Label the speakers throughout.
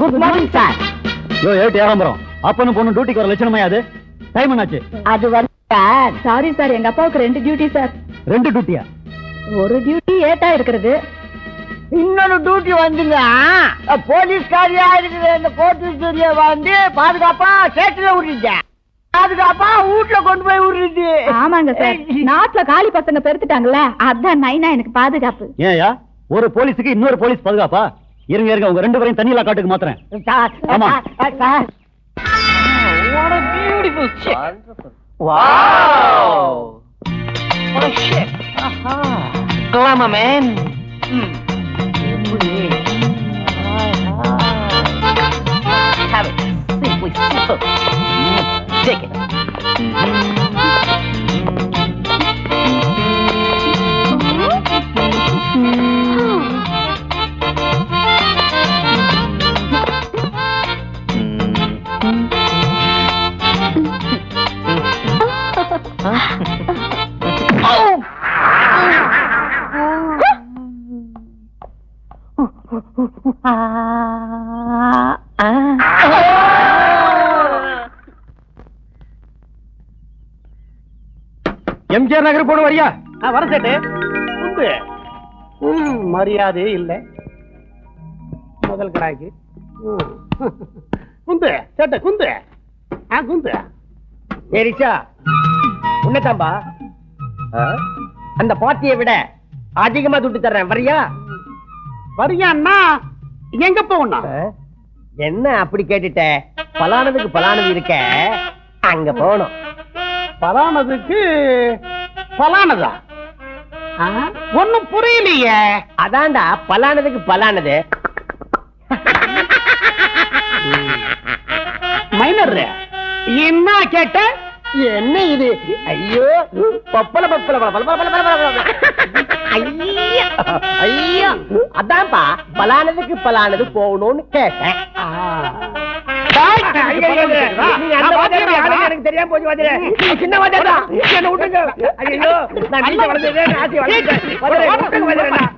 Speaker 1: Good morning sir
Speaker 2: யோ ஏட்டு ஏகாம்பரம் அப்பனும் பொண்ணு டியூட்டிக்கு வர லட்சணமா அது டைம் என்னாச்சு?
Speaker 1: அது வந்து சார் சாரி சார் எங்க அப்பாவுக்கு ரெண்டு டியூட்டி சார்
Speaker 2: ரெண்டு டியூட்டியா
Speaker 1: ஒரு டியூட்டி ஏட்டா இருக்கிறது.
Speaker 3: இன்னொரு டியூட்டி வந்துங்க. போலீஸ்காரியா இருக்கிற இந்த கோட்டூரிய வந்து பாதுகாப்பா சேட்டுல விட்டுருங்க பாதுகாப்பா வீட்டுல கொண்டு போய் விடுறது
Speaker 1: ஆமாங்க சார் நாட்டுல காலி பசங்க பெருத்துட்டாங்கல்ல அதான் நைனா எனக்கு பாதுகாப்பு.
Speaker 2: ஏயா ஒரு போலீஸுக்கு இன்னொரு போலீஸ் பாதுகாப்பா? இருங்க இருங்க உங்க ரெண்டு பேரையும் தண்ணியில காட்டுக்கு மாத்துறேன்
Speaker 3: சார்,
Speaker 2: ஆமா.
Speaker 3: Sir,
Speaker 4: a beautiful chick. Wow. What a shit. Aha. Glamour, man. Hmm. Have it. Simply simple. Mm. Take it.
Speaker 2: MGR Nagar போன வரியா?
Speaker 5: வர சேட்டு. மரியாதை இல்லை. முதல் கடாய்க்கு. ம். குந்து சேட்டு குந்து. ஆ குந்து.
Speaker 3: ஏரிச்சா உன்னதாம்பா அந்த பாட்டியை விட அதிகமா துட்டு தர்றேன். வரியா?
Speaker 5: வரியான்னா எங்க போகணும்?
Speaker 3: என்ன அப்படி கேட்டுட்ட? பலானதுக்கு பலானது இருக்க. அங்க போகணும்.
Speaker 5: பலானதுக்கு பலானதா? ஒண்ணும் புரியலையே.
Speaker 3: அதான்டா பலானதுக்கு பலானது.
Speaker 5: மைனர் என்ன கேட்ட?
Speaker 3: என்ன இது? ஐயோ பப்பல பப்பல பல பல பல பல பல பல ஐயா ஐயா. அதான்ப்பா பலானதுக்கு பலானது போகணும்னு கேட்டேன். எனக்கு தெரியாம போச்சு வாத்தியாரே. சின்ன வாத்தியார். என்னை விட்டுங்க. ஐயோ, நான் வீட்டை வளர்ந்ததே, வளர்த்துட்டேன். வாத்தியாரே, விட்டுங்க வாத்தியாரே நான்.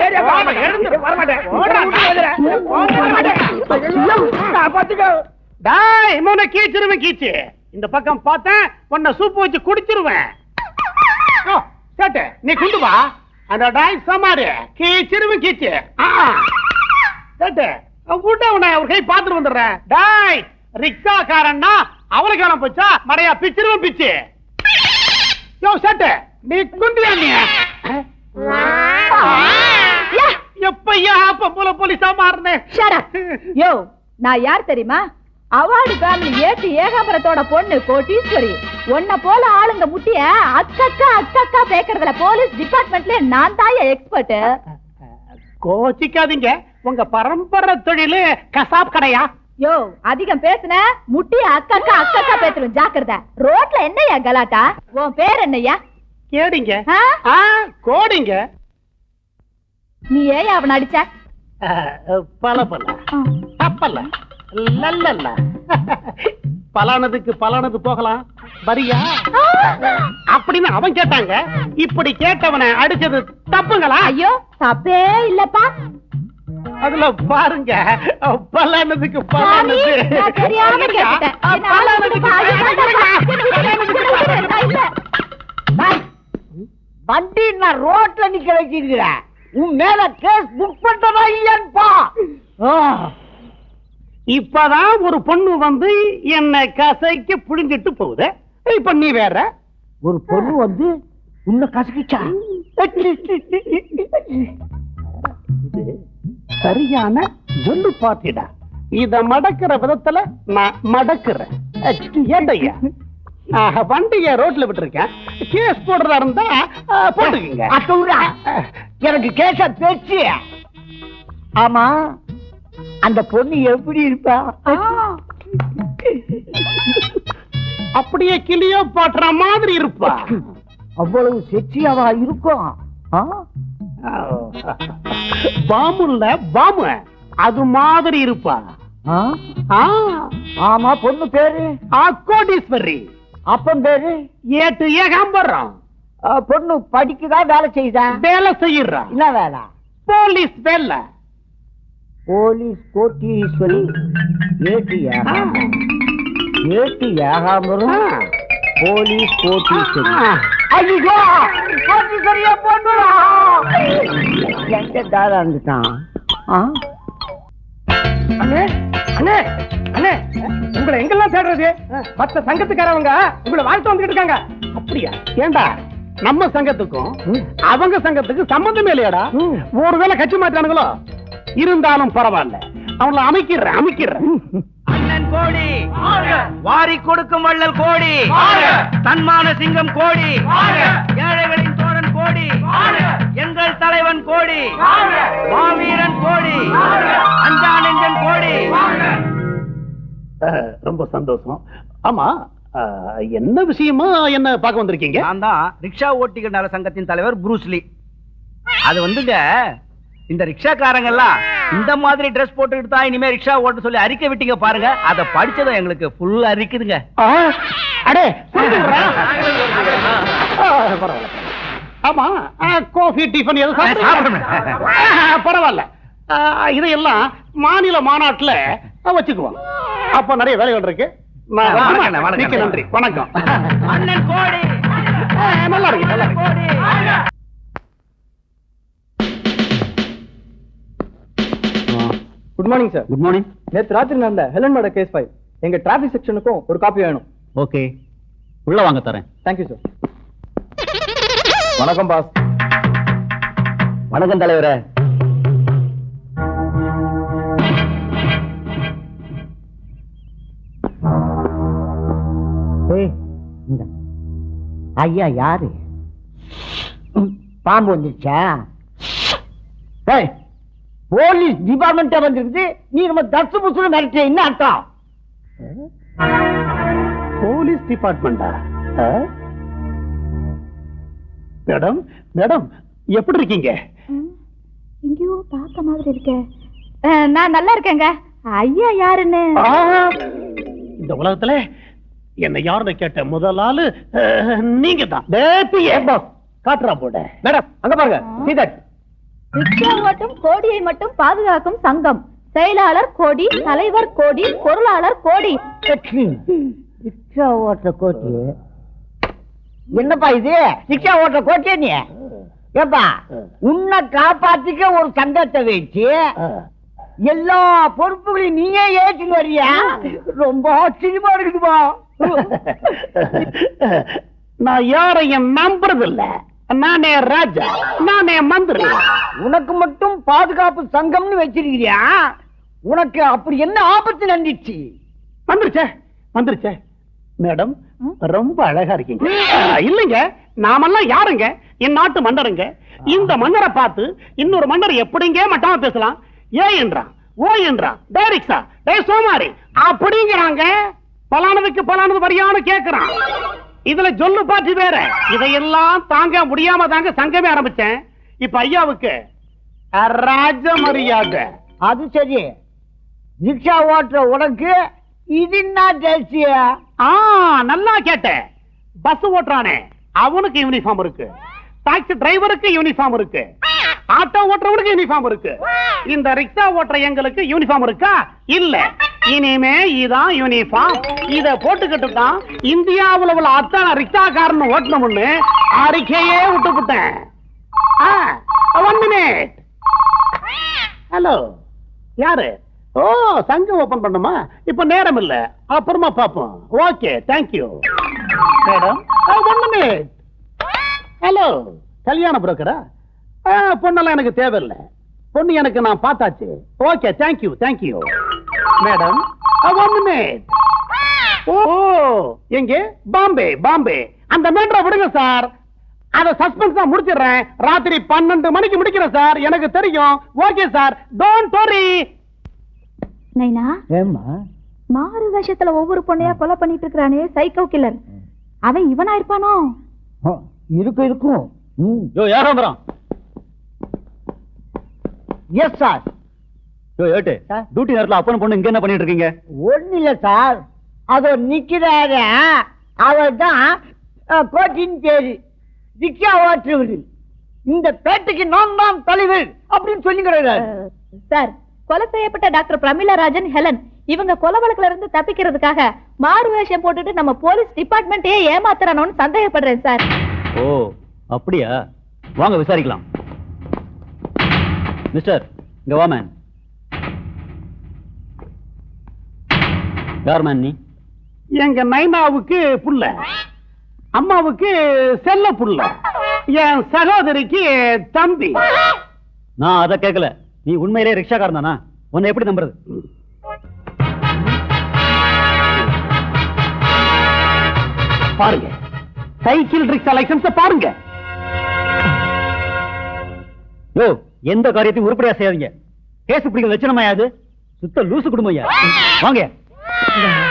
Speaker 3: ஏரியா போக மாட்டேன். எழுந்து வர மாட்டேன். விட்டுங்க வாத்தியாரே. போக மாட்டேன். பாத்துக்கோ.
Speaker 5: டாய் இவனை கீச்சிருவேன் கீச்சு இந்த பக்கம் பார்த்தேன் உன்னை சூப்பு வச்சு குடிச்சிருவேன் ஓ, சேட்டு நீ குண்டு வா அந்த டாய் சமாரு கீச்சிருவேன் கீச்சு ஆ. சேட்டு விட்ட உன்னை அவர் கை பாத்துட்டு வந்துடுறேன் டாய் ரிக்ஷாக்காரன்னா அவளுக்கு வேணாம் போச்சா? மடையா பிச்சிருவேன் பிச்சு. யோ சேட்டு. நீ குண்டியா நீ? எப்பையா பொம்பளை போலீஸா மாறினேன்.
Speaker 1: யோ நான் யார் தெரியுமா? அவார்டு ஃபேமிலி ஏட்டு ஏகாபரத்தோட பொண்ணு கோட்டீஸ்வரி. உன்ன போல ஆளுங்க முட்டிய அக்கக்கா அக்கக்கா பேக்கறதுல போலீஸ் டிபார்ட்மெண்ட்ல நான் தாய எக்ஸ்பர்ட்
Speaker 5: கோச்சிக்காதீங்க. உங்க பரம்பரை தொழிலு கசாப் கடையா?
Speaker 1: யோ அதிகம் பேசுன முட்டிய அக்கக்கா அக்கக்கா பேத்துரும் ஜாக்கிரதை. ரோட்ல என்னய்யா கலாட்டா? உன் பேர் என்னய்யா?
Speaker 5: கேடிங்க. கோடிங்க.
Speaker 1: நீ ஏன் அவன் அடிச்ச?
Speaker 5: பல பல. தப்பல்ல. லல்லல்ல. பலானதுக்கு பலானது போகலாம். வரியா? அப்படின்னு அவன் கேட்டாங்க. இப்படி கேட்டவனை அடிச்சது தப்புங்களா?
Speaker 1: ஐயோ தப்பே இல்லப்பா.
Speaker 5: அதுல பாருங்க பலானதுக்கு பலானது
Speaker 3: வண்டி நான் ரோட்ல நிக்க வச்சிருக்கிறேன் உன் மேல கேஸ் புக் பண்றதா இல்லையான்பா?
Speaker 5: இப்பதான் ஒரு பொண்ணு வந்து என்ன கசைக்கு புழிஞ்சிட்டு போகுது. இப்ப நீ வேற?
Speaker 3: ஒரு பொண்ணு வந்து உன்னை கசக்கிச்சா?
Speaker 5: இது சரியான சொல்லு பாட்டிடா இத மடக்கிற விதத்துல நான் மடக்குறேன். ஏண்டையா? ஆஹ், வண்டிய ரோட்ல விட்டுருக்கேன். கேஸ் போடுறதா இருந்தா போட்டுக்குங்க.
Speaker 3: அத்தூரா எனக்கு கேச பேச்சு. ஆமா. அந்த பொண்ணு எப்படி இருப்பா?
Speaker 5: அப்படியே கிளியோ பாட்டுற மாதிரி இருப்பா.
Speaker 3: அவ்வளவு செக்ஸியாவா இருக்கும்?
Speaker 5: பாம்புல பாம்பு அது மாதிரி இருப்பா.
Speaker 3: ஆமா பொண்ணு பேரு?
Speaker 5: கோடீஸ்வரி.
Speaker 3: அப்பன் பேரு?
Speaker 5: ஏட்டு ஏகாம்பரம்.
Speaker 3: பொண்ணு படிக்குதா வேலை செய்யுதா?
Speaker 5: வேலை செய்யறா.
Speaker 3: என்ன வேலை?
Speaker 5: போலீஸ் வேலை.
Speaker 3: போலீஸ் கோட்டீஸ்வரி ஏட்டு ஏகாம்பரம் ஏட்டு ஏகாம்பரம். போலீஸ் கோட்டீஸ்வரி ஐயோ! கோட்டீஸ்வரியா பொண்ணுடா எங்க தாரா இருந்துட்டான்.
Speaker 5: அண்ணே அண்ணே அண்ணே உங்களை எங்கெல்லாம் தேடுறது? மத்த சங்கத்துக்காரவங்க உங்களை வாழ்த்து வந்துகிட்டு இருக்காங்க. அப்படியா? ஏண்டா? நம்ம சங்கத்துக்கும் அவங்க சங்கத்துக்கு சம்பந்தமே இல்லையாடா? ஒருவேளை கட்சி மாத்தானுங்களோ இருந்தாலும் பரவாயில்ல. அவங்கள அமைக்கிறேன் அமைக்கிறேன்.
Speaker 4: வாரி கொடுக்கும் வள்ளல் கோடி. தன்மான சிங்கம் கோடி. ஏழைகளின் தோழன் கோடி. எங்கள் தலைவன் கோடி. மாவீரன் கோடி. அஞ்சா நெஞ்சன் கோடி.
Speaker 5: ரொம்ப சந்தோஷம். ஆமா என்ன விஷயமா என்ன பார்க்க வந்திருக்கீங்க?
Speaker 4: நான் தான் ரிக்ஷா ஓட்டிகள் நல சங்கத்தின் தலைவர் புரூஸ்லி அது வந்துங்க இந்த ரிக்ஷாக்காரங்க எல்லாம் இந்த மாதிரி ட்ரெஸ் போட்டுக்கிட்டு தான் இனிமே ரிக்ஷா ஓட்ட சொல்லி அறிக்கை விட்டீங்க பாருங்க. அதை படிச்சதும் எங்களுக்கு ஃபுல் அறிக்குதுங்க
Speaker 5: ஆ, அடே. ஆமா காஃபி டிஃபன் எதுவும் பரவாயில்ல. இதையெல்லாம் மாநில மாநாட்டுல வச்சுக்குவோம். அப்ப நிறைய வேலைகள் இருக்கு. நன்றி. வணக்கம்.
Speaker 4: அண்ணன் கோடி
Speaker 5: ஆ, நல்லா இருக்கு நல்லா இருக்கு
Speaker 4: கோடி
Speaker 6: மார்னிங் சார்
Speaker 2: குட் மார்னிங்
Speaker 6: நேத்து ராத்திரி நடந்த ஹெலன் மேட கேஸ் ஃபைல் எங்க டிராபிக் செக்ஷனுக்கும் ஒரு காப்பி வேணும்.
Speaker 2: ஓகே உள்ள வாங்க தரேன்.
Speaker 6: தேங்க்யூ சார் வணக்கம் பாஸ்
Speaker 2: வணக்கம் தலைவரே.
Speaker 3: ஐயா யாரு? பாம்பு வந்துருச்சா? ஏய், போலீஸ் டிபார்ட்மெண்ட் வந்திருக்குது. நீ நம்ம தசு புசுன்னு மிரட்ட என்ன அர்த்தம்?
Speaker 5: போலீஸ் டிபார்ட்மெண்டா மேடம் மேடம் எப்படி இருக்கீங்க?
Speaker 1: எங்கேயோ பார்த்த மாதிரி இருக்கே. நான் நல்லா இருக்கேங்க. ஐயா யாருன்னு?
Speaker 5: இந்த உலகத்துல என்ன யாருன்னு கேட்ட முதல் ஆளு நீங்க தான் காட்டுறா போட.
Speaker 6: மேடம் அங்க பாருங்க
Speaker 1: ரிக்ஷா ஓட்டும் கோடியை மட்டும் பாதுகாக்கும் சங்கம். செயலாளர் கோடி தலைவர் கோடி பொருளாளர் கோடி.
Speaker 3: ரிக்ஷா ஓட்டுற கோட்டி. என்னப்பா இது? ரிக்ஷா ஓட்டுற கோட்டியா நீ? ஏப்பா உன்னை காப்பாத்திக்க ஒரு சங்கத்தை வச்சு எல்லா பொறுப்புகளையும் நீயே ஏற்றிட்டு வர்றியா? ரொம்ப ஆச்சரியமா இருக்குதுப்பா
Speaker 5: நான் யாரையும் நம்புறது இல்ல நானே ராஜா நானே மந்திரி.
Speaker 3: உனக்கு மட்டும் பாதுகாப்பு சங்கம்னு வச்சிருக்கிறியா? உனக்கு அப்படி என்ன ஆபத்து நண்டிச்சு
Speaker 5: வந்துருச்சே வந்துருச்சே மேடம் ரொம்ப அழகா இருக்கீங்க. இல்லைங்க நாமெல்லாம் யாருங்க? என் நாட்டு மன்னருங்க. இந்த மன்னரை பார்த்து இன்னொரு மன்னர் எப்படிங்க மட்டாம பேசலாம்? ஏ என்றான் ஓ என்றான் டைரிக்ஸா டே சோமாரி அப்படிங்கிறாங்க. பலானதுக்கு பலானது வரியான்னு கேக்குறான். இதுல சொல்லு பாட்டு வேற. இதையெல்லாம் தாங்க முடியாம தாங்க சங்கமே ஆரம்பிச்சேன். இப்ப ஐயாவுக்கு ராஜ மரியாதை
Speaker 3: அது சரி. ரிக்ஷா ஓட்டுற உனக்கு இது என்ன
Speaker 5: ஆ நல்லா கேட்டேன். பஸ் ஓட்டுறானே. அவனுக்கு யூனிஃபார்ம் இருக்கு. டாக்ஸி டிரைவருக்கு யூனிஃபார்ம் இருக்கு. ஆட்டோ ஓட்டுறவனுக்கு யூனிஃபார்ம் இருக்கு. இந்த ரிக்ஷா ஓட்டுற எங்களுக்கு யூனிஃபார்ம் இருக்கா? இல்ல. இனிமே இதான் யூனிஃபார்ம் இத போட்டுக்கிட்டு தான் இந்தியாவுல உள்ள அத்தனை ரிக்ஷாக்காரன் ஓட்டணும்னு அறிக்கையே விட்டுப்புட்டேன். ஒன் மினிட் ஹலோ யாரு? ஓ சங்கம் ஓபன் பண்ணுமா இப்ப நேரம் இல்ல. அப்புறமா பாப்போம் okay thank you madam one minute hello கல்யாண புரோக்கரா பொண்ணெல்லாம் எனக்கு தேவையில்லை. பொண்ணு எனக்கு நான் பார்த்தாச்சு. Okay thank you thank you madam ஓ எங்க? பாம்பே பாம்பே. அந்த மேட்டரை விடுங்க சார். அத சஸ்பென்ஸ் தான் முடிச்சிடுறேன். ராத்திரி பன்னெண்டு மணிக்கு முடிக்கிறேன் சார். எனக்கு தெரியும். Okay sir. டோன்ட் வரி
Speaker 1: நைனா?
Speaker 3: ஏமா
Speaker 1: மாறு வேஷத்துல ஒவ்வொரு பொண்ணையா கொலை பண்ணிட்டு இருக்கிறானே சைக்கோ கில்லர் அவன் இவனா இருப்பானோ?
Speaker 3: இருக்கும் இருக்கும்.
Speaker 2: யோ ஏகாம்பரம்
Speaker 3: எஸ் சார்
Speaker 2: ஏட்டு.
Speaker 3: சார்.
Speaker 2: டியூட்டி நேரத்துல அப்பன் பொண்ணு இங்க என்ன பண்ணிட்டு இருக்கீங்க
Speaker 3: ஒண்ணு இல்ல சார். அதோ நிக்கிறாரு. அவர் தான் கோட்டின் பேரு. ரிக்ஷா ஓட்டுறவர் இந்த பேட்டைக்கு நான் தான் தலைவர் அப்படின்னு சொல்லிக்கிறாரு
Speaker 1: அஹ், சார் கொலை செய்யப்பட்ட டாக்டர் பிரமிளா ராஜன் ஹெலன் இவங்க கொலை வழக்குல இருந்து தப்பிக்கிறதுக்காக மாறு வேஷம் போட்டுட்டு நம்ம போலீஸ் டிபார்ட்மெண்ட்டே ஏமாத்துறானோன்னு சந்தேகப்படுறேன் சார்.
Speaker 2: ஓ அப்படியா? வாங்க விசாரிக்கலாம். மிஸ்டர் இங்க வா யார் நீ
Speaker 5: எங்க நைனாவுக்கு புள்ள. அம்மாவுக்கு செல்ல புள்ள. என் சகோதரிக்கு தம்பி.
Speaker 2: நான் அதை கேட்கல நீ உண்மையிலே ரிக்ஷாக்காரன் தானா உன்னை எப்படி நம்புறது?
Speaker 5: பாருங்க. சைக்கிள் ரிக்ஷா லைசன்ஸ் பாருங்க.
Speaker 2: யோ எந்த காரியத்தையும் உருப்படியா செய்யாதீங்க. கேஸ் பிடிக்கிற லட்சணமாயாது சுத்த லூசு குடும்பம் ஐயா. வாங்க